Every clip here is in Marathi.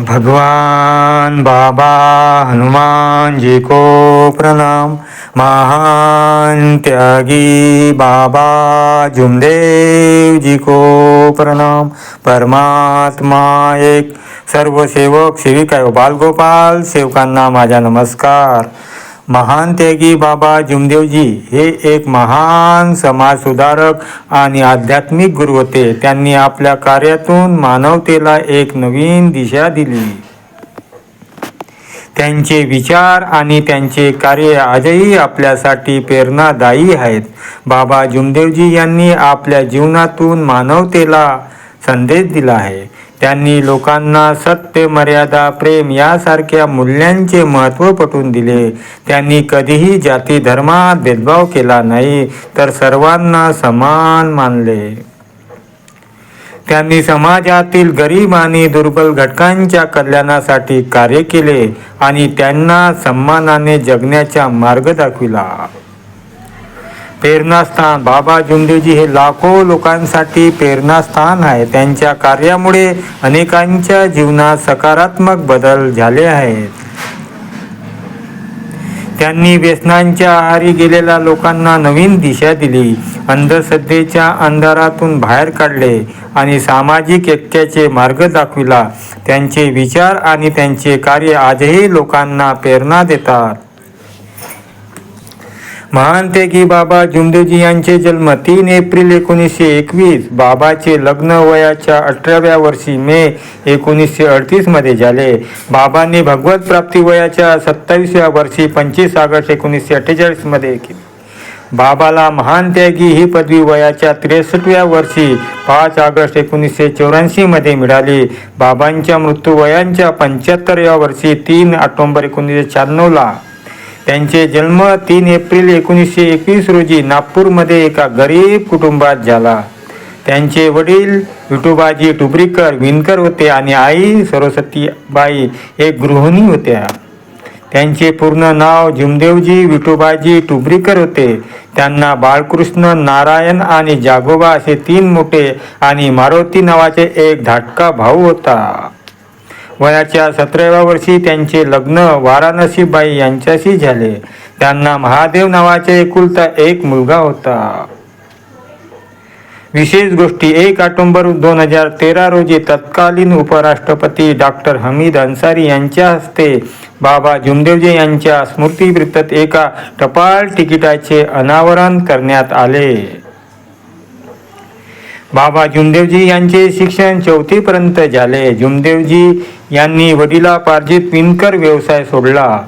भगवान बाबा हनुमान जी को प्रणाम। महान त्यागी बाबा जुमदेव जी को प्रणाम। परमात्मा एक सर्व सेवक सेविका व बालगोपाल सेवकांना माझा नमस्कार। महान त्यागी बाबा जुमदेवजी हे एक महान समाजसुधारक आणि आध्यात्मिक गुरु होते. त्यांनी आपल्या कार्यातून मानवतेला एक नवीन दिशा दिली. त्यांचे विचार आणि त्यांचे कार्य आजही आपल्यासाठी प्रेरणादायी आहेत. बाबा जुमदेवजी यांनी आपल्या जीवनातून मानवतेला संदेश दिला आहे. त्यांनी लोकांना सत्य मर्यादा प्रेम यासारख्या मूल्यांचे महत्त्व पटवून दिले. त्यांनी कधीही जाती धर्मात भेदभाव केला नाही तर सर्वांना समान मानले. त्यांनी समाजातील गरीब आणि दुर्बल घटकांच्या कल्याणासाठी कार्य केले आणि त्यांना सन्मानाने जगण्याचा मार्ग दाखविला. प्रेरणास्थान. बाबा जुंडेजी हे लाखो लोकांसाठी प्रेरणास्थान आहे. त्यांच्या कार्यामुळे अनेकांच्या जीवनात सकारात्मक बदल झाले आहेत. त्यांनी व्यसनांच्या आहारी गेलेल्या लोकांना नवीन दिशा दिली. अंधश्रद्धेच्या अंधारातून बाहेर काढले आणि सामाजिक ऐक्याचे मार्ग दाखविला. त्यांचे विचार आणि त्यांचे कार्य आजही लोकांना प्रेरणा देतात. महान त्यागी बाबा जुमदेवजी यांचे जन्म तीन एप्रिल एकोणीसशे एकवीस बाबाचे लग्न वयाच्या अठराव्या वर्षी मे एकोणीसशे अडतीसमध्ये झाले. बाबांनी भगवत प्राप्ती वयाच्या सत्तावीसव्या वर्षी पंचवीस ऑगस्ट एकोणीसशे अठ्ठेचाळीसमध्ये केली बाबाला महान त्यागी ही पदवी वयाच्या त्रेसष्टव्या वर्षी पाच ऑगस्ट एकोणीसशे चौऱ्याऐंशीमध्ये मिळाली. बाबांच्या मृत्यू वयांच्या पंच्याहत्तरव्या वर्षी तीन ऑक्टोंबर एकोणीसशे शहाण्णवला त्यांचे जन्म तीन एप्रिल एकोणीसशे एकवीस रोजी नागपूरमध्ये एका गरीब कुटुंबात झाला. त्यांचे वडील विठोबाजी टुबरीकर विणकर होते आणि आई सरस्वतीबाई एक गृहिणी होत्या. त्यांचे पूर्ण नाव जुमदेवजी विठोबाजी टुबरीकर होते. त्यांना बाळकृष्ण नारायण आणि जागोबा असे तीन मोठे आणि मारुती नावाचे एक धाटका भाऊ होता. वयाच्या सतराव्या वर्षी त्यांचे लग्न वाराणसीबाई यांच्याशी झाले. त्यांना महादेव नावाचे एकुलता एक मुलगा होता. विशेष गोष्टी एक ऑक्टोंबर दोन हजार तेरा रोजी तत्कालीन उपराष्ट्रपती डॉक्टर हमीद अन्सारी यांच्या हस्ते बाबा जुमदेवजी यांच्या स्मृतीवृत्त एका टपाल तिकिटाचे अनावरण करण्यात आले. बाबा जुमदेवजी यांचे शिक्षण चौथीपर्यंत झाले. जुमदेवजी यांनी वडिलापार्जित विणकर व्यवसाय सोडला.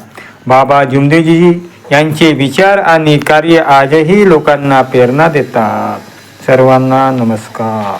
बाबा जुमदेवजी यांचे विचार आणि कार्य आजही लोकांना प्रेरणा देतात. सर्वांना नमस्कार.